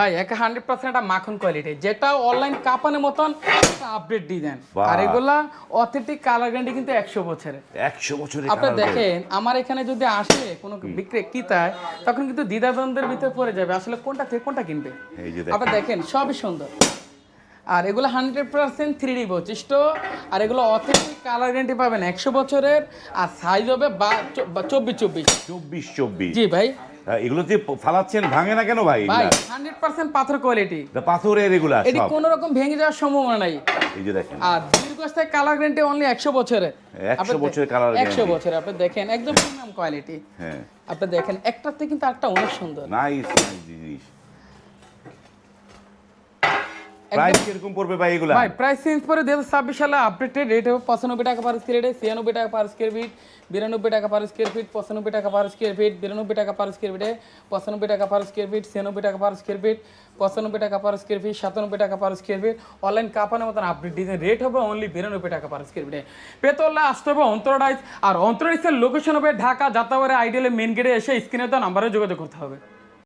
ভাই এক hundred percent একটা মাখন কোয়ালিটি যেটা অনলাইন কাপানের মতন আপডেট ডিজাইন। আর এগুলা অথেন্টিক কালার গ্যারান্টি কিন্তু একশো বছরের। একশো বছরের আপনি দেখেন আমার এখানে যদি আসে কোনো বিক্রে কিতায় তখন কিন্তু দ্বিধাদ্বন্দ্বের ভিতরে পড়ে যাবে। আসলে কোনটা থেকে কোনটা কিনবে? আপনি দেখেন সবই সুন্দর। আর এগুলো হান্ড্রেড পার্সেন্ট থ্রি ডি বৈশিষ্ট্য। আর এগুলো অথেন্টিক কালার গ্যারান্টি পাবেন একশো বছরের আর সাইজ হবে বা চব্বিশ চব্বিশ। চব্বিশ চব্বিশ। জি ভাই। এগুলো যে ফালাচ্ছেন ভাঙে না কেন ভাই ভাই হান্ড্রেড পার্সেন্ট পাথর কোয়ালিটি পাথরের এগুলা এটি কোনো রকম ভেঙে যাওয়ার সম্ভাবনা নাই। এই যে দেখেন। আর দীর্ঘস্থায়ী কালার গ্যারান্টি অনলি একশো বছরের। 100 বছরের color একশো। বছর আপনি দেখেন একদম প্রিমিয়াম কোয়ালিটি হ্যাঁ। আপনি দেখেন একটাতে কিন্তু একটা অনেক সুন্দর। নাইস নাইস জিনিস একদম- প্রাইস কীরকম পড়বে ভাই এগুলা ভাই প্রাইস চেঞ্জ দু ছাব্বিশ সালে আপডেটেড রেট হবে পঁচানব্বই টাকা পার স্কোয়ার ফিট ছিয়ানব্বই টাকা পার স্কোয়ার ফিট বিরানব্বই টাকা পার স্কোয়ার ফিট পঁচানব্বই টাকা পার স্কোয়ার ফিট বিরানব্বই টাকা পার স্কোয়ার ফিটে পঁচানব্বই টাকা পার স্কোয়ার ফিট ছিয়ানব্বই টাকা পার স্কোয়ার ফিট পঁচানব্বই টাকা পার স্কোয়ার ফিট সাতানব্বই টাকা পার স্কোয়ার ফিট অনলাইন কাপানের মতন আপডেট ডিজাইন রেট হবে অনলি বিরানব্বই টাকা পার স্কোয়ার ফিটে পেতল্লা আসতে হবে অন্তরাইজ আর অন্তরাইজের লোকেশন হবে ঢাকা যাতাবারে আইডিয়ালে মেন গেটে এসে স্ক্রিনে তো নাম্বারে যোগাযোগ করতে হবে